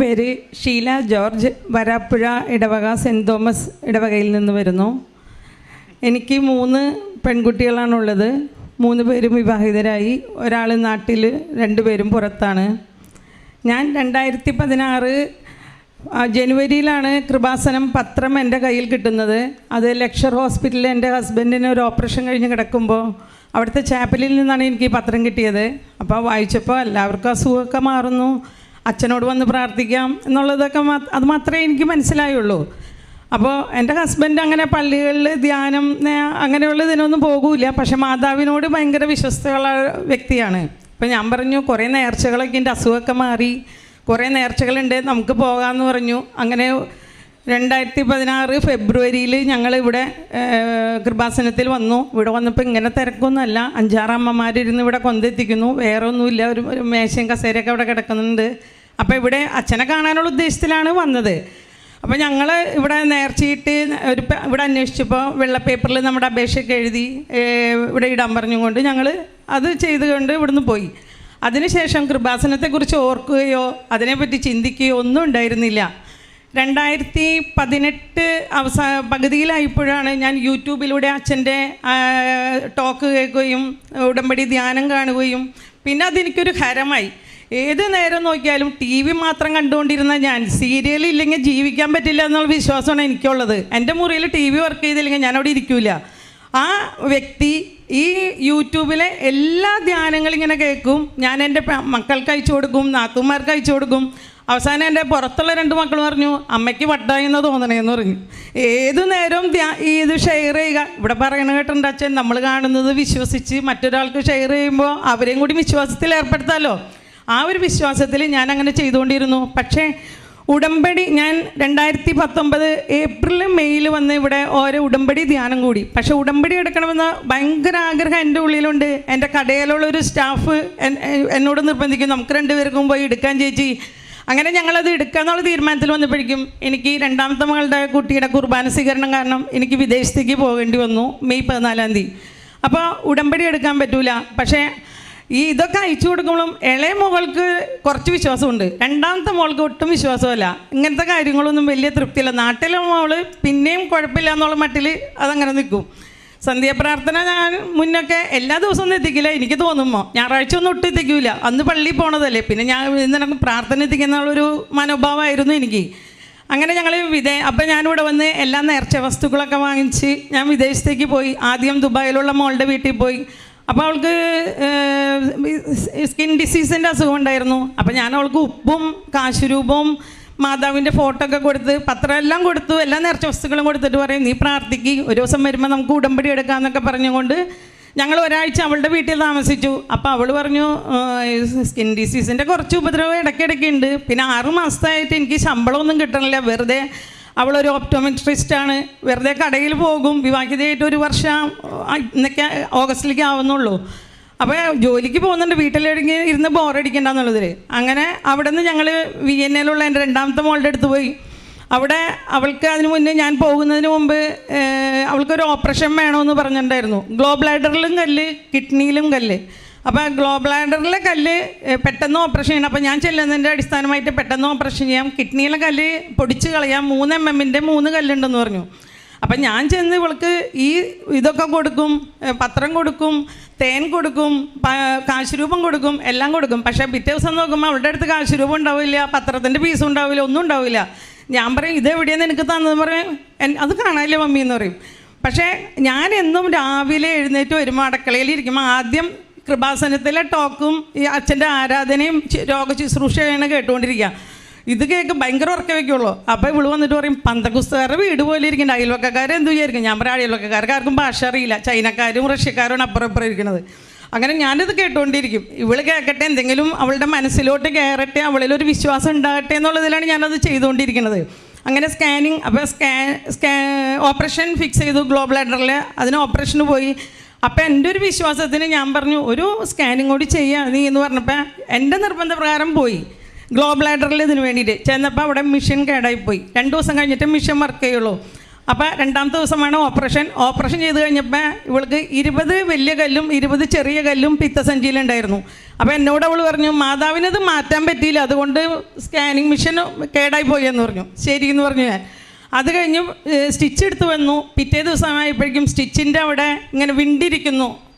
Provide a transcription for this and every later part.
പേര് ഷീല ജോർജ് വരാപ്പുഴ ഇടവക saint Thomas ഇടവകയിൽ നിന്ന് വരുന്നു. എനിക്ക് മൂന്ന് പെൺകുട്ടികളാണുള്ളത്. മൂന്ന് പേരും വിവാഹിതരായി. ഒരാൾ നാട്ടിൽ രണ്ടുപേരും പുറത്താണ്. ഞാൻ രണ്ടായിരത്തി പതിനാറ് ജനുവരിയിലാണ് കൃപാസനം പത്രം എന്റെ കയ്യിൽ കിട്ടുന്നത്. അത് ലക്ഷർ ഹോസ്പിറ്റലിൽ എന്റെ ഹസ്ബൻഡിന് ഒരു ഓപ്പറേഷൻ കഴിഞ്ഞ് കിടക്കുമ്പോൾ അവിടുത്തെ ചാപ്പലിൽ നിന്നാണ് എനിക്ക് പത്രം കിട്ടിയത്. അപ്പോൾ വായിച്ചപ്പോൾ എല്ലാവർക്കും അസുഖമൊക്കെ മാറുന്നു. അച്ഛനോട് വന്ന് പ്രാർത്ഥിക്കാം എന്നുള്ളതൊക്കെ അത് മാത്രമേ എനിക്ക് മനസ്സിലായുള്ളൂ. അപ്പോൾ എന്റെ ഹസ്ബൻഡ് അങ്ങനെ പള്ളികളിൽ ധ്യാനം അങ്ങനെയുള്ള ഇതിനൊന്നും പോകൂല. പക്ഷെ മാതാവിനോട് ഭയങ്കര വിശ്വസ്തയുള്ള വ്യക്തിയാണ്. അപ്പോൾ ഞാൻ പറഞ്ഞു കുറേ നേർച്ചകളൊക്കെ എന്റെ അസുഖമൊക്കെ മാറി. കുറേ നേർച്ചകളുണ്ട്. നമുക്ക് പോകാമെന്ന് പറഞ്ഞു. അങ്ങനെ രണ്ടായിരത്തി പതിനാറ് ഫെബ്രുവരിയിൽ ഞങ്ങൾ ഇവിടെ കൃപാസനത്തിൽ വന്നു. ഇവിടെ വന്നപ്പോൾ ഇങ്ങനെ തിരക്കൊന്നുമല്ല. അഞ്ചാറ് അമ്മമാരിരുന്ന് ഇവിടെ കൊന്തെത്തിക്കുന്നു വേറെ ഒന്നുമില്ല ഒരു ഒരു മേശയും കസേരയൊക്കെ അവിടെ കിടക്കുന്നുണ്ട്. അപ്പോൾ ഇവിടെ അച്ഛനെ കാണാനുള്ള ഉദ്ദേശത്തിലാണ് വന്നത്. അപ്പോൾ ഞങ്ങൾ ഇവിടെ നേർച്ചയിട്ട് ഒരു ഇവിടെ അന്വേഷിച്ചപ്പോൾ വെള്ളപ്പേപ്പറിൽ നമ്മുടെ അപേക്ഷയൊക്കെ എഴുതി ഇവിടെ ഇടാൻ പറഞ്ഞുകൊണ്ട് ഞങ്ങൾ അത് ചെയ്തുകൊണ്ട് ഇവിടുന്ന് പോയി. അതിനുശേഷം കൃപാസനത്തെക്കുറിച്ച് ഓർക്കുകയോ അതിനെപ്പറ്റി ചിന്തിക്കുകയോ ഒന്നും ഉണ്ടായിരുന്നില്ല. രണ്ടായിരത്തി പതിനെട്ട് അവസ പകുതിയിലായപ്പോഴാണ് ഞാൻ യൂട്യൂബിലൂടെ അച്ഛന്റെ ടോക്ക് കേൾക്കുകയും ഉടമ്പടി ധ്യാനം കാണുകയും പിന്നെ അതെനിക്കൊരു ഹരമായി. ഏത് നേരം നോക്കിയാലും ടി വി മാത്രം കണ്ടുകൊണ്ടിരുന്ന ഞാൻ സീരിയൽ ഇല്ലെങ്കിൽ ജീവിക്കാൻ പറ്റില്ല എന്നുള്ള വിശ്വാസമാണ് എനിക്കുള്ളത്. എന്റെ മുറിയിൽ ടി വി വർക്ക് ചെയ്തില്ലെങ്കിൽ ഞാൻ അവിടെ ഇരിക്കൂല. ആ വ്യക്തി ഈ യൂട്യൂബിലെ എല്ലാ ധ്യാനങ്ങളും ഇങ്ങനെ കേൾക്കും. ഞാൻ എന്റെ മക്കൾക്ക് അയച്ചു കൊടുക്കും നാത്തുമാർക്ക് അയച്ചു കൊടുക്കും. അവസാനം എന്റെ പുറത്തുള്ള രണ്ട് മക്കൾ പറഞ്ഞു അമ്മയ്ക്ക് വട്ടായി എന്ന് തോന്നണേന്ന് പറഞ്ഞു. ഏതു നേരവും ഇത് ഷെയർ ചെയ്യുക. ഇവിടെ പറയണ കേട്ടിട്ടുണ്ട് അച്ഛൻ നമ്മൾ കാണുന്നത് വിശ്വസിച്ച് മറ്റൊരാൾക്ക് ഷെയർ ചെയ്യുമ്പോൾ അവരെയും കൂടി വിശ്വാസത്തിൽ ഏർപ്പെടുത്താമല്ലോ ആ ഒരു വിശ്വാസത്തിൽ ഞാൻ അങ്ങനെ ചെയ്തുകൊണ്ടിരുന്നു. പക്ഷേ ഉടമ്പടി ഞാൻ രണ്ടായിരത്തി പത്തൊമ്പത് ഏപ്രിൽ മെയ്യിൽ വന്ന് ഇവിടെ ഓരോ ഉടമ്പടി ധ്യാനം കൂടി. പക്ഷേ ഉടമ്പടി എടുക്കണമെന്ന് ഭയങ്കര ആഗ്രഹം എന്റെ ഉള്ളിലുണ്ട്. എന്റെ കടയിലുള്ള ഒരു സ്റ്റാഫ് എന്നോട് നിർബന്ധിക്കും. നമുക്ക് രണ്ടുപേർക്കും പോയി എടുക്കാൻ ചേച്ചി. അങ്ങനെ ഞങ്ങളത് എടുക്കാന്നുള്ള തീരുമാനത്തിൽ വന്നപ്പോഴേക്കും എനിക്ക് രണ്ടാമത്തെ മകളുടെ കുട്ടിയുടെ കുർബാന സ്വീകരണം കാരണം എനിക്ക് വിദേശത്തേക്ക് പോകേണ്ടി വന്നു മെയ് പതിനാലാം തീയതി. അപ്പോൾ ഉടമ്പടി എടുക്കാൻ പറ്റൂല. പക്ഷേ ഈ ഇതൊക്കെ അയച്ചു കൊടുക്കുമ്പോഴും ഇളയ മകൾക്ക് കുറച്ച് വിശ്വാസമുണ്ട്. രണ്ടാമത്തെ മകൾക്ക് ഒട്ടും വിശ്വാസമല്ല. ഇങ്ങനത്തെ കാര്യങ്ങളൊന്നും വലിയ തൃപ്തിയില്ല. നാട്ടിലെ മോൾ പിന്നെയും കുഴപ്പമില്ല എന്നുള്ള മട്ടിൽ അതങ്ങനെ നിൽക്കും. സന്ധ്യാപ്രാർത്ഥന ഞാൻ മുന്നൊക്കെ എല്ലാ ദിവസവും ഒന്നും എത്തിക്കില്ല. എനിക്ക് തോന്നുമ്പോൾ ഞായറാഴ്ച ഒന്നും ഒട്ടും എത്തിക്കില്ല അന്ന് പള്ളിയിൽ പോണതല്ലേ. പിന്നെ ഞാൻ ഇന്നലെ പ്രാർത്ഥന എത്തിക്കുന്നുള്ളൊരു മനോഭാവമായിരുന്നു എനിക്ക്. അങ്ങനെ ഞങ്ങൾ വിദേ അപ്പം ഞാനിവിടെ വന്ന് എല്ലാ നേർച്ച വസ്തുക്കളൊക്കെ വാങ്ങിച്ച് ഞാൻ വിദേശത്തേക്ക് പോയി. ആദ്യം ദുബായിലുള്ള മോളുടെ വീട്ടിൽ പോയി. അപ്പോൾ അവൾക്ക് സ്കിൻ ഡിസീസിന്റെ അസുഖം ഉണ്ടായിരുന്നു. അപ്പം ഞാൻ അവൾക്ക് ഉപ്പും കാശുരൂപവും മാതാവിന്റെ ഫോട്ടോ ഒക്കെ കൊടുത്ത് പത്രം എല്ലാം കൊടുത്തു എല്ലാ നേർച്ച വസ്തുക്കളും കൊടുത്തിട്ട് പറയും നീ പ്രാർത്ഥിക്ക് ഒരു ദിവസം വരുമ്പോൾ നമുക്ക് ഉടമ്പടി എടുക്കാമെന്നൊക്കെ പറഞ്ഞുകൊണ്ട് ഞങ്ങൾ ഒരാഴ്ച അവളുടെ വീട്ടിൽ താമസിച്ചു അപ്പോൾ അവൾ പറഞ്ഞു സ്കിൻ ഡിസീസിന്റെ കുറച്ച് ഉപദ്രവം ഇടയ്ക്കിടയ്ക്ക് ഉണ്ട് പിന്നെ ആറ് മാസത്തായിട്ട് എനിക്ക് ശമ്പളമൊന്നും കിട്ടണില്ല വെറുതെ അവളൊരു ഓപ്റ്റോമെട്രിസ്റ്റ് ആണ് വെറുതെ കടയിൽ പോകും വിവാഹിതയായിട്ട് ഒരു വർഷം ഇന്നൊക്കെ ഓഗസ്റ്റിലേക്ക് ആവുന്നുള്ളൂ അപ്പോൾ ജോലിക്ക് പോകുന്നുണ്ട്. വീട്ടിലെടുങ്ങി ഇരുന്ന് ബോറടിക്കണ്ടെന്നുള്ളതിൽ അങ്ങനെ അവിടെ നിന്ന് ഞങ്ങൾ വി എൻ എയിലുള്ള എന്റെ രണ്ടാമത്തെ മോളുടെ അടുത്ത് പോയി. അവിടെ അവൾക്ക് അതിന് മുന്നേ ഞാൻ പോകുന്നതിന് മുമ്പ് അവൾക്കൊരു ഓപ്പറേഷൻ വേണമെന്ന് പറഞ്ഞിട്ടുണ്ടായിരുന്നു. ഗ്ലോ ബ്ലാഡറിലും കല്ല് കിഡ്നിയിലും കല്ല്. അപ്പോൾ ഗ്ലോ ബ്ലാഡറിലെ കല്ല് പെട്ടെന്ന് ഓപ്പറേഷൻ ചെയ്യണം. അപ്പോൾ ഞാൻ ചെല്ലുന്നതിന്റെ അടിസ്ഥാനമായിട്ട് പെട്ടെന്ന് ഓപ്പറേഷൻ ചെയ്യാം. കിഡ്നിയിലെ കല്ല് പൊടിച്ച് കളയാം. മൂന്ന് എം എമ്മിന്റെ മൂന്ന് കല്ലുണ്ടെന്ന് പറഞ്ഞു. അപ്പം ഞാൻ ചെന്ന് ഇവൾക്ക് ഈ ഇതൊക്കെ കൊടുക്കും പത്രം കൊടുക്കും തേൻ കൊടുക്കും കാശുരൂപം കൊടുക്കും എല്ലാം കൊടുക്കും. പക്ഷേ പിറ്റേ ദിവസം നോക്കുമ്പോൾ അവളുടെ അടുത്ത് കാശുരൂപം ഉണ്ടാവില്ല പത്രത്തിന്റെ പീസും ഉണ്ടാവില്ല ഒന്നും ഉണ്ടാവില്ല. ഞാൻ പറയും ഇത് എവിടെയെന്ന് എനിക്ക് തന്നതെന്ന് പറയും. അത് കാണാനില്ല മമ്മി എന്ന് പറയും. പക്ഷേ ഞാൻ എന്നും രാവിലെ എഴുന്നേറ്റ് വരുമ്പോൾ അടുക്കളയിൽ ഇരിക്കുമ്പോൾ ആദ്യം കൃപാസനത്തിലെ ടോക്കും ഈ അച്ഛന്റെ ആരാധനയും രോഗശുശ്രൂഷയാണ് കേട്ടുകൊണ്ടിരിക്കുക ഇത് കേൾക്കും ഭയങ്കര ഉറക്കം വയ്ക്കുള്ളൂ അപ്പോൾ ഇവൾ വന്നിട്ട് പറയും പന്തകുസ്തകാരുടെ വീട് പോലെ ഇരിക്കുന്നുണ്ട്. അയൽവക്കക്കാർ എന്ത് വിചാരിക്കും? ഞാൻ പറയാം അയൽവക്കക്കാർക്ക് ആർക്കും ഭാഷ അറിയില്ല. ചൈനക്കാരും റഷ്യക്കാരും അപ്പുറം ഇപ്പുറം ഇരിക്കുന്നത്. അങ്ങനെ ഞാനിത് കേട്ടുകൊണ്ടിരിക്കും ഇവൾ കേൾക്കട്ടെ എന്തെങ്കിലും അവളുടെ മനസ്സിലോട്ട് കയറട്ടെ അവളിലൊരു വിശ്വാസം ഉണ്ടാകട്ടെ എന്നുള്ളതിലാണ് ഞാനത് ചെയ്തുകൊണ്ടിരിക്കുന്നത് അങ്ങനെ സ്കാനിങ് അപ്പോൾ സ്കാൻ സ്കാ ഓപ്പറേഷൻ ഫിക്സ് ചെയ്തു ഗ്ലോബൽ ബ്ലാഡറിൽ അതിന് ഓപ്പറേഷന് പോയി. അപ്പം എന്റെ ഒരു വിശ്വാസത്തിന് ഞാൻ പറഞ്ഞു ഒരു സ്കാനിങ് കൂടി ചെയ്യാം നീ എന്ന് പറഞ്ഞപ്പോൾ എന്റെ നിർബന്ധപ്രകാരം പോയി. ഗ്ലോ ലാഡറിൽ ഇതിന് വേണ്ടിയിട്ട് ചെന്നപ്പോൾ അവിടെ മിഷൻ കേടായിപ്പോയി. രണ്ട് ദിവസം കഴിഞ്ഞിട്ട് മിഷൻ വർക്ക് ചെയ്യുള്ളൂ. അപ്പോൾ രണ്ടാമത്തെ ദിവസമാണ് ഓപ്പറേഷൻ ഓപ്പറേഷൻ ചെയ്ത് കഴിഞ്ഞപ്പോൾ ഇവൾക്ക് ഇരുപത് വലിയ കല്ലും ഇരുപത് ചെറിയ കല്ലും പിത്തസഞ്ചിയിലുണ്ടായിരുന്നു. അപ്പോൾ എന്നോട് അവൾ പറഞ്ഞു മാതാവിനത് മാറ്റാൻ പറ്റിയില്ല. അതുകൊണ്ട് സ്കാനിങ് മിഷൻ കേടായി പോയി എന്ന് പറഞ്ഞു. ശരി എന്ന് പറഞ്ഞു ഞാൻ. അത് കഴിഞ്ഞ് സ്റ്റിച്ച് എടുത്ത് വന്നു. പിറ്റേ ദിവസമായപ്പോഴേക്കും സ്റ്റിച്ചിന്റെ അവിടെ ഇങ്ങനെ വിണ്ടിരിക്കുന്നു.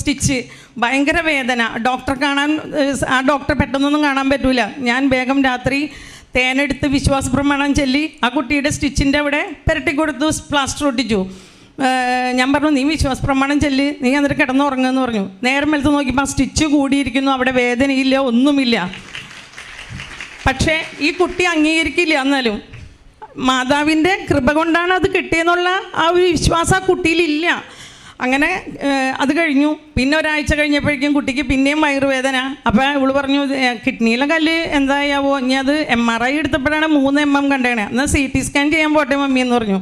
സ്റ്റിച്ച്. ഭയങ്കര വേദന. ഡോക്ടർ കാണാൻ ആ ഡോക്ടർ പെട്ടെന്നൊന്നും കാണാൻ പറ്റൂല. ഞാൻ വേഗം രാത്രി തേനെടുത്ത് വിശ്വാസ പ്രമാണം ചൊല്ലി ആ കുട്ടിയുടെ സ്റ്റിച്ചിന്റെ അവിടെ പുരട്ടി കൊടുത്തു പ്ലാസ്റ്റർ ഒട്ടിച്ചു. ഞാൻ പറഞ്ഞു നീ വിശ്വാസ പ്രമാണം ചെല്ലി. നീ എന്നിട്ട് കിടന്നുറങ്ങുമെന്ന് പറഞ്ഞു. നേരം വെളുത്ത് നോക്കിയപ്പോൾ ആ സ്റ്റിച്ച് കൂടിയിരിക്കുന്നു. അവിടെ വേദനയില്ല ഒന്നുമില്ല. പക്ഷേ ഈ കുട്ടി അംഗീകരിക്കില്ല എന്നാലും മാതാവിന്റെ കൃപ കൊണ്ടാണ് അത് കിട്ടിയെന്നുള്ള ആ ഒരു വിശ്വാസം ആ കുട്ടിയിലില്ല അങ്ങനെ അത് കഴിഞ്ഞു. പിന്നെ ഒരാഴ്ച കഴിഞ്ഞപ്പോഴേക്കും കുട്ടിക്ക് പിന്നെയും വയറുവേദന. അപ്പോൾ ഇവൾ പറഞ്ഞു കിഡ്നിയിലെ കല്ല് എന്തായാവോ? ഇനി അത് എം ആർ ഐ എടുത്തപ്പോഴാണ് മൂന്ന് എം എം കണ്ടേണേ എന്നാൽ സി ടി സ്കാൻ ചെയ്യാൻ പോട്ടെ മമ്മി എന്ന് പറഞ്ഞു.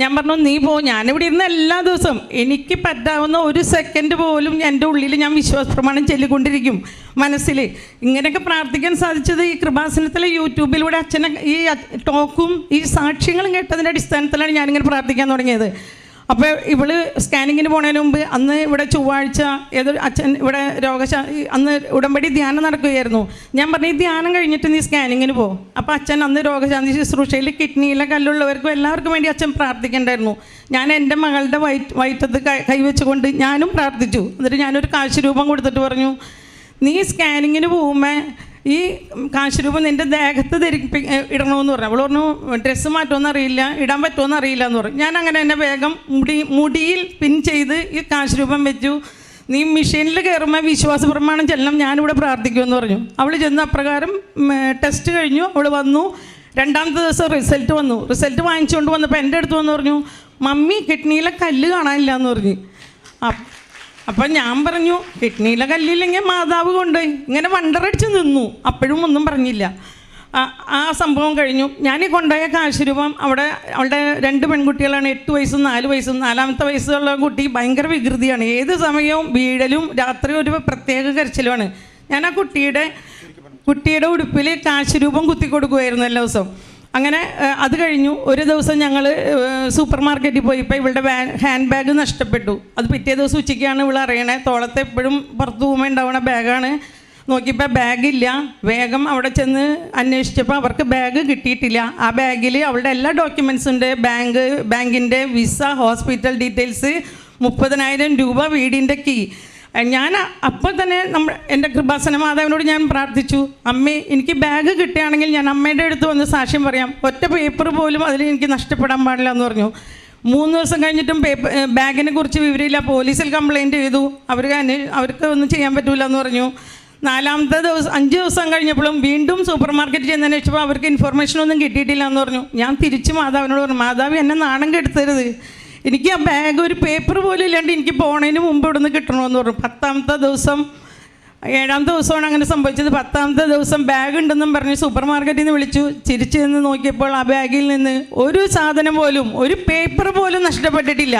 ഞാൻ പറഞ്ഞു നീ പോ. ഞാനിവിടെ ഇരുന്ന് എല്ലാ ദിവസവും എനിക്ക് പറ്റാവുന്ന ഒരു സെക്കൻഡ് പോലും എന്റെ ഉള്ളിൽ ഞാൻ വിശ്വാസപ്രമാണം ചൊല്ലിക്കൊണ്ടിരിക്കും മനസ്സിൽ ഇങ്ങനെയൊക്കെ പ്രാർത്ഥിക്കാൻ സാധിച്ചത് ഈ കൃപാസനത്തിലെ യൂട്യൂബിലൂടെ അച്ഛനെ ഈ ടോക്കും ഈ സാക്ഷ്യങ്ങളും കേട്ടതിന്റെ അടിസ്ഥാനത്തിലാണ് ഞാനിങ്ങനെ പ്രാർത്ഥിക്കാൻ തുടങ്ങിയത്. അപ്പോൾ ഇവൾ സ്കാനിങ്ങിന് പോണതിന് മുമ്പ് അന്ന് ഇവിടെ ചൊവ്വാഴ്ച ഏതൊരു അച്ഛൻ ഇവിടെ രോഗശാ അന്ന് ഉടമ്പടി ധ്യാനം നടക്കുകയായിരുന്നു. ഞാൻ പറഞ്ഞു ഈ ധ്യാനം കഴിഞ്ഞിട്ട് നീ സ്കാനിങ്ങിന് പോ. അപ്പോൾ അച്ഛൻ അന്ന് രോഗശാന്തി ശുശ്രൂഷയിൽ കിഡ്നിയിലെ കല്ലുള്ളവർക്കും എല്ലാവർക്കും വേണ്ടി അച്ഛൻ പ്രാർത്ഥിക്കണ്ടായിരുന്നു. ഞാൻ എന്റെ മകളുടെ വയറ്റ് വയറ്റത്ത് കൈവച്ചുകൊണ്ട് ഞാനും പ്രാർത്ഥിച്ചു. എന്നിട്ട് ഞാനൊരു കാശ് രൂപം കൊടുത്തിട്ട് പറഞ്ഞു നീ സ്കാനിങ്ങിന് പോകുമ്പോൾ ഈ കാശ് രൂപം നിന്റെ ദേഹത്ത് ധരിപ്പി ഇടണമെന്ന് പറഞ്ഞു. അവൾ പറഞ്ഞു ഡ്രസ്സ് മാറ്റുമെന്ന് അറിയില്ല ഇടാൻ പറ്റുമെന്ന് അറിയില്ല എന്ന് പറഞ്ഞു. ഞാൻ അങ്ങനെ വേഗം മുടി മുടിയിൽ പിൻ ചെയ്ത് ഈ കാശ് രൂപം വെച്ചു. നീ മെഷീനിൽ കയറുമ്പോൾ വിശ്വാസ പ്രമാണം ചെല്ലണം ഞാനിവിടെ പ്രാർത്ഥിക്കുമെന്ന് പറഞ്ഞു. അവൾ ചെന്ന് അപ്രകാരം ടെസ്റ്റ് കഴിഞ്ഞു അവൾ വന്നു. രണ്ടാമത്തെ ദിവസം റിസൾട്ട് വന്നു. റിസൾട്ട് വാങ്ങിച്ചുകൊണ്ട് വന്നപ്പോൾ എന്റെ അടുത്ത് വന്ന് പറഞ്ഞു മമ്മി കിഡ്നിയിലെ കല്ല് കാണാനില്ല എന്ന് പറഞ്ഞു അപ്പ് ഞാൻ പറഞ്ഞു കിഡ്നിയിലെ കല്ലില്ലെങ്കിൽ മാതാവ് കൊണ്ട് ഇങ്ങനെ വണ്ടറടിച്ച് നിന്നു. അപ്പോഴും ഒന്നും പറഞ്ഞില്ല. ആ- സംഭവം കഴിഞ്ഞു. ഞാൻ ഈ കൊണ്ടുപോയ കാശ് രൂപം അവിടെ അവളുടെ രണ്ട് പെൺകുട്ടികളാണ് എട്ട് വയസ്സും നാല് വയസ്സും. നാലാമത്തെ വയസ്സുള്ള കുട്ടി ഭയങ്കര വികൃതിയാണ്. ഏത് സമയവും വീഴലും രാത്രി ഒരു പ്രത്യേക കരച്ചിലുമാണ്. ഞാൻ ആ കുട്ടിയുടെ കുട്ടിയുടെ ഉടുപ്പിൽ കാശ് രൂപം കുത്തി കൊടുക്കുമായിരുന്നു എല്ലാ ദിവസവും. അങ്ങനെ അത് കഴിഞ്ഞു. ഒരു ദിവസം ഞങ്ങൾ സൂപ്പർ മാർക്കറ്റിൽ പോയി. ഇപ്പോൾ ഇവളുടെ ഹാൻഡ് ബാഗ് നഷ്ടപ്പെട്ടു. അത് പിറ്റേ ദിവസം ഉച്ചയ്ക്കാണ് ഇവൾ അറിയണേ. തോളത്തെ എപ്പോഴും പുറത്ത് പോകുമ്പോൾ ഉണ്ടാവണ ബാഗാണ്. നോക്കിയപ്പോൾ ബാഗില്ല വേഗം അവിടെ ചെന്ന് അന്വേഷിച്ചപ്പോൾ അവർക്ക് ബാഗ് കിട്ടിയിട്ടില്ല. ആ ബാഗിൽ അവളുടെ എല്ലാ ഡോക്യുമെൻസും ഉണ്ട്. ബാങ്ക് ബാങ്കിന്റെ വിസ ഹോസ്പിറ്റൽ ഡീറ്റെയിൽസ് മുപ്പതിനായിരം രൂപ വീടിന്റെ കീ ഞാൻ അപ്പോൾ തന്നെ നമ്മൾ എന്റെ കൃപാസന മാതാവിനോട് ഞാൻ പ്രാർത്ഥിച്ചു. അമ്മേ എനിക്ക് ബാഗ് കിട്ടുകയാണെങ്കിൽ ഞാൻ അമ്മയുടെ അടുത്ത് വന്ന് സാക്ഷ്യം പറയാം. ഒറ്റ പേപ്പർ പോലും അതിൽ എനിക്ക് നഷ്ടപ്പെടാൻ പാടില്ല എന്ന് പറഞ്ഞു. മൂന്ന് ദിവസം കഴിഞ്ഞിട്ടും പേപ്പർ ബാഗിനെ കുറിച്ച് വിവരമില്ല. പോലീസിൽ കംപ്ലൈന്റ് ചെയ്തു. അവർ അവർക്ക് ഒന്നും ചെയ്യാൻ പറ്റില്ല എന്ന് പറഞ്ഞു. നാലാമത്തെ ദിവസം അഞ്ച് ദിവസം കഴിഞ്ഞപ്പോഴും വീണ്ടും സൂപ്പർ മാർക്കറ്റ് ചെന്ന് അന്വേഷിച്ചപ്പോൾ അവർക്ക് ഇൻഫർമേഷൻ ഒന്നും കിട്ടിയിട്ടില്ല എന്ന് പറഞ്ഞു. ഞാൻ തിരിച്ച് മാതാവിനോട് പറഞ്ഞു മാതാവ് എന്നെ നാണം കെടുത്തരുത്. എനിക്ക് ആ ബാഗ് ഒരു പേപ്പർ പോലും ഇല്ലാണ്ട് എനിക്ക് പോണതിന് മുമ്പ് ഇവിടുന്ന് കിട്ടണമെന്ന് പറഞ്ഞു. പത്താമത്തെ ദിവസം ഏഴാമത്തെ ദിവസമാണ് അങ്ങനെ സംഭവിച്ചത്. പത്താമത്തെ ദിവസം ബാഗ് ഉണ്ടെന്നും പറഞ്ഞ് സൂപ്പർ മാർക്കറ്റിൽ നിന്ന് വിളിച്ചു. ചിരിച്ചു നിന്ന് നോക്കിയപ്പോൾ ആ ബാഗിൽ നിന്ന് ഒരു സാധനം പോലും ഒരു പേപ്പർ പോലും നഷ്ടപ്പെട്ടിട്ടില്ല.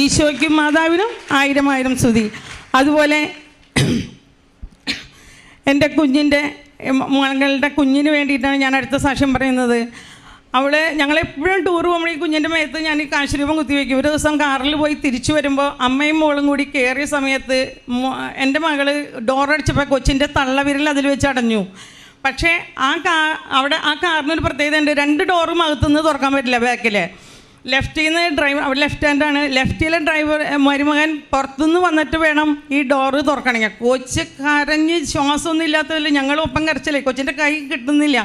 ഈശോയ്ക്കും മാതാവിനും ആയിരം ആയിരം സ്തുതി. അതുപോലെ എന്റെ കുഞ്ഞിന്റെ മകളുടെ കുഞ്ഞിന് വേണ്ടിയിട്ടാണ് ഞാൻ അടുത്ത സാക്ഷ്യം പറയുന്നത്. അവൾ ഞങ്ങളെപ്പോഴും ടൂർ പോകുമ്പോൾ ഈ കുഞ്ഞിന്റെ മേത്ത് ഞാൻ ഈ കാശുരൂപം കുത്തിവെക്കും. ഒരു ദിവസം കാറിൽ പോയി തിരിച്ചു വരുമ്പോൾ അമ്മയും മോളും കൂടി കയറിയ സമയത്ത് എന്റെ മകൾ ഡോറടിച്ചപ്പോൾ കൊച്ചിന്റെ തള്ളവിരൽ അതിൽ വെച്ച് അടഞ്ഞു. പക്ഷേ ആ കാ അവിടെ ആ കാറിനൊരു പ്രത്യേകത ഉണ്ട്. രണ്ട് ഡോറും അകത്തുനിന്ന് തുറക്കാൻ പറ്റില്ല ബാക്കിൽ ലെഫ്റ്റിൽ നിന്ന് ഡ്രൈവർ അവിടെ ലെഫ്റ്റ് ഹാൻഡാണ് ലെഫ്റ്റിലെ ഡ്രൈവർ മരുമകൻ പുറത്തുനിന്ന് വന്നിട്ട് വേണം ഈ ഡോറ് തുറക്കണമെങ്കിൽ. കൊച്ച് കരഞ്ഞ് ശ്വാസമൊന്നും ഇല്ലാത്തതിൽ ഞങ്ങളൊപ്പം കരച്ചില്ലേ കൊച്ചിന്റെ കൈ കിട്ടുന്നില്ല.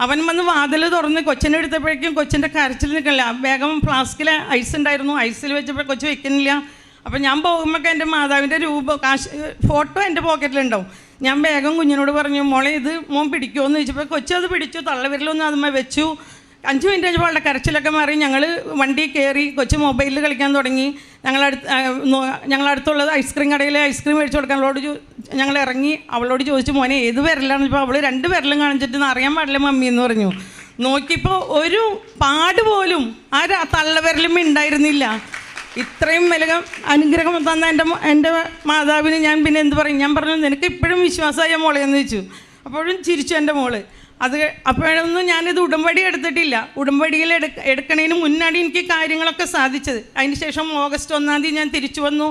അവൻ വന്ന് വാതിൽ തുറന്ന് കൊച്ചിനെ എടുത്തപ്പോഴേക്കും കൊച്ചിന്റെ കരച്ചിൽ നിൽക്കണില്ല. വേഗം ഫ്ലാസ്കിൽ ഐസ് ഉണ്ടായിരുന്നു. ഐസിൽ വെച്ചപ്പോൾ കൊച്ചു വെക്കുന്നില്ല. അപ്പം ഞാൻ പോകുമ്പോൾ എന്റെ മാതാവിന്റെ രൂപം കാശ് ഫോട്ടോ എന്റെ പോക്കറ്റിലുണ്ടാവും. ഞാൻ വേഗം കുഞ്ഞിനോട് പറഞ്ഞു മോളെ ഇത് മോൻ പിടിക്കുമോ എന്ന് ചോദിച്ചപ്പോൾ കൊച്ചു അത് പിടിച്ചു തള്ളവിരലൊന്നും അതുമ്മ വെച്ചു. അഞ്ച് മിനിറ്റ് കഴിഞ്ഞപ്പോൾ അവളുടെ കരച്ചിലൊക്കെ മാറി. ഞങ്ങൾ വണ്ടി കയറി കൊച്ചു മൊബൈലിൽ കളിക്കാൻ തുടങ്ങി. ഞങ്ങളടുത്ത് ഞങ്ങളടുത്തുള്ളത് ഐസ്ക്രീം കടയിൽ ഐസ്ക്രീം മേടിച്ചു കൊടുക്കാൻ അവളോട് ഞങ്ങൾ ഇറങ്ങി. അവളോട് ചോദിച്ചു മോനെ ഏത് വിരലാണെന്ന് ഇപ്പോൾ അവൾ രണ്ട് വിരലും കാണിച്ചിട്ട് അറിയാൻ പാടില്ല മമ്മി എന്ന് പറഞ്ഞു. നോക്കിയപ്പോൾ ഒരു പാട് പോലും ആ തള്ള തള്ളവിരലും ഉണ്ടായിരുന്നില്ല. ഇത്രയും വിലക അനുഗ്രഹം തന്ന എന്റെ എന്റെ മാതാവിന് ഞാൻ പിന്നെ എന്ത് പറയും? ഞാൻ പറഞ്ഞു നിനക്ക് ഇപ്പോഴും വിശ്വാസമായ മോളെ എന്ന് ചോദിച്ചു. അപ്പോഴും ചിരിച്ചു എന്റെ മോൾ. അത് അപ്പോഴൊന്നും ഞാനിത് ഉടമ്പടി എടുത്തിട്ടില്ല. ഉടമ്പടിയിൽ എടുക്ക എടുക്കണതിന് മുന്നാടി എനിക്ക് കാര്യങ്ങളൊക്കെ സാധിച്ചത്. അതിന് ശേഷം ഓഗസ്റ്റ് ഒന്നാം തീയതി ഞാൻ തിരിച്ചു വന്നു.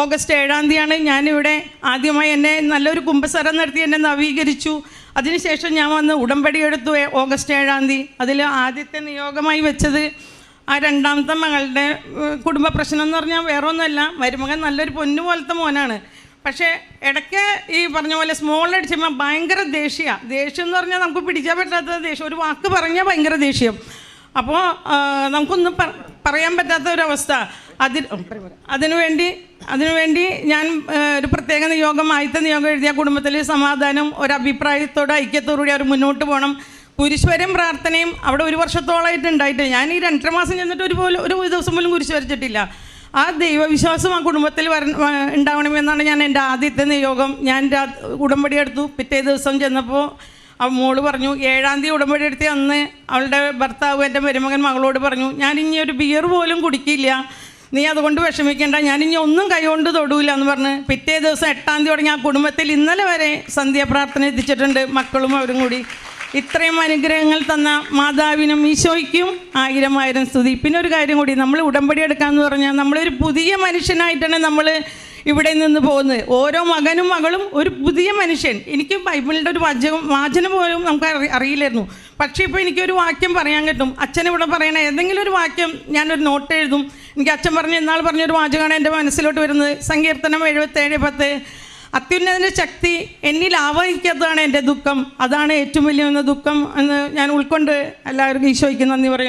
ഓഗസ്റ്റ് ഏഴാം തീയതിയാണ് ഞാനിവിടെ ആദ്യമായി എന്നെ നല്ലൊരു കുംഭസരം നടത്തി എന്നെ നവീകരിച്ചു. അതിനുശേഷം ഞാൻ വന്ന് ഉടമ്പടി എടുത്തു ഓഗസ്റ്റ് ഏഴാം തീയതി. അതിൽ ആദ്യത്തെ നിയോഗമായി വെച്ചത് ആ രണ്ടാമത്തെ മകളുടെ കുടുംബ പ്രശ്നം എന്ന് പറഞ്ഞാൽ വേറെ ഒന്നുമല്ല മരുമകൻ നല്ലൊരു പൊന്നു പോലത്തെ മോനാണ്. പക്ഷേ ഇടയ്ക്ക് ഈ പറഞ്ഞ പോലെ സ്മോൾ ചെയ്യുമ്പോൾ ഭയങ്കര ദേഷ്യമാണ് ദേഷ്യം എന്ന് പറഞ്ഞാൽ നമുക്ക് പിടിക്കാൻ പറ്റാത്ത ദേഷ്യം. ഒരു വാക്ക് പറഞ്ഞാൽ ഭയങ്കര ദേഷ്യം. അപ്പോൾ നമുക്കൊന്നും പറയാൻ പറ്റാത്ത ഒരവസ്ഥ. അതിന് അതിനുവേണ്ടി അതിനുവേണ്ടി ഞാൻ ഒരു പ്രത്യേക നിയോഗം ആദ്യത്തെ നിയോഗം എഴുതിയ കുടുംബത്തിൽ സമാധാനം ഒരു അഭിപ്രായത്തോടെ ഐക്യത്തോടുകൂടി അവർ മുന്നോട്ട് പോകണം. കുരിശുവരം പ്രാർത്ഥനയും അവിടെ ഒരു വർഷത്തോളമായിട്ട് ഉണ്ടായിട്ട് ഞാൻ ഈ രണ്ടര മാസം ചെന്നിട്ട് ഒരു പോലും ഒരു ദിവസം പോലും കുരിശ് വരച്ചിട്ടില്ല. ആ ദൈവവിശ്വാസം ആ കുടുംബത്തിൽ വര ഉണ്ടാവണമെന്നാണ് ഞാൻ എന്റെ ആദ്യത്തെ നിയോഗം. ഞാൻ ഉടമ്പടി എടുത്തു. പിറ്റേ ദിവസം ചെന്നപ്പോൾ ആ മോൾ പറഞ്ഞു ഏഴാം തീയതി ഉടമ്പടി എടുത്ത് അന്ന് അവളുടെ ഭർത്താവ് എന്റെ മരുമകൻ മകളോട് പറഞ്ഞു ഞാൻ ഇനി ഒരു ബിയർ പോലും കുടിക്കില്ല. നീ അതുകൊണ്ട് വിഷമിക്കേണ്ട. ഇനി ഒന്നും കൈകൊണ്ട് തൊടൂല എന്ന് പറഞ്ഞ് പിറ്റേ ദിവസം എട്ടാം തീയതി തുടങ്ങി ആ കുടുംബത്തിൽ ഇന്നലെ വരെ സന്ധ്യാപ്രാർത്ഥന എത്തിച്ചിട്ടുണ്ട്. മക്കളും അവരും കൂടി. ഇത്രയും അനുഗ്രഹങ്ങൾ തന്ന മാതാവിനും ഈശോയ്ക്കും ആയിരം ആയിരം സ്തുതി. പിന്നെ ഒരു കാര്യം കൂടി നമ്മൾ ഉടമ്പടി എടുക്കാന്ന് പറഞ്ഞാൽ നമ്മളൊരു പുതിയ മനുഷ്യനായിട്ടാണ് നമ്മൾ ഇവിടെ നിന്ന് പോകുന്നത്. ഓരോ മകനും മകളും ഒരു പുതിയ മനുഷ്യൻ. എനിക്ക് ബൈബിളിന്റെ ഒരു വാചകം വാചനം പോലും നമുക്ക് അറി- അറിയില്ലായിരുന്നു. പക്ഷേ ഇപ്പോൾ എനിക്കൊരു വാക്യം പറയാൻ കിട്ടും. അച്ഛൻ ഇവിടെ പറയണ ഏതെങ്കിലും ഒരു വാക്യം ഞാനൊരു നോട്ട് എഴുതും. എനിക്ക് അച്ഛൻ പറഞ്ഞ എന്നാൾ പറഞ്ഞൊരു വാചകമാണ് എന്റെ മനസ്സിലോട്ട് വരുന്നത്. സങ്കീർത്തനം എഴുപത്തേഴ് പത്ത്. അത്യുന്നതിന്റെ ശക്തി എന്നിൽ ആവഹിക്കാത്തതാണ് എന്റെ ദുഃഖം. അതാണ് ഏറ്റവും വലിയ ദുഃഖം എന്ന് ഞാൻ ഉൾക്കൊണ്ട് എല്ലാവർക്കും ഈശോയ്ക്ക് നന്ദി പറയുന്നു.